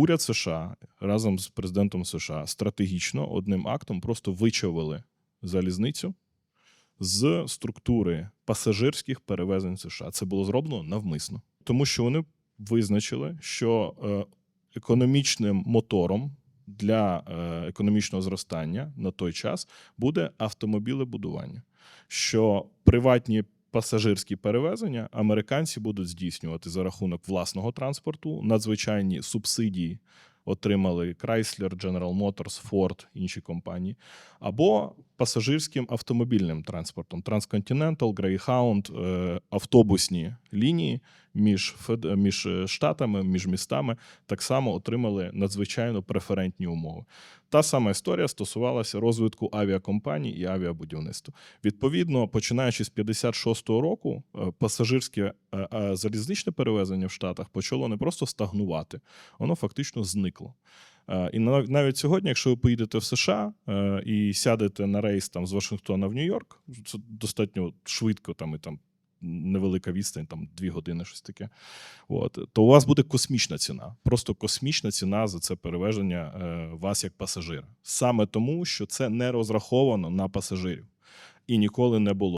уряд США разом з президентом США стратегічно одним актом просто вичавили залізницю з структури пасажирських перевезень США. Це було зроблено навмисно, тому що вони визначили, що е, економічним мотором для е, економічного зростання на той час буде автомобілебудування, що приватні пасажирські перевезення американці будуть здійснювати за рахунок власного транспорту, надзвичайні субсидії. Отримали Chrysler, General Motors, Ford, інші компанії, або пасажирським автомобільним транспортом Transcontinental, Greyhound, е, автобусні лінії між, між е, штатами, між містами так само отримали надзвичайно преферентні умови. Та сама історія стосувалася розвитку авіакомпаній і авіабудівництва. Відповідно, починаючи з 56-го року, е, пасажирське е, залізничне перевезення в Штатах почало не просто стагнувати, воно фактично зникло. І навіть сьогодні, якщо ви поїдете в США і сядете на рейс там з Вашингтона в Нью-Йорк, це достатньо швидко, там і там невелика відстань, там дві години, щось таке. От то у вас буде космічна ціна, просто космічна ціна за це перевезення е, вас як пасажира. Саме тому, що це не розраховано на пасажирів і ніколи не було.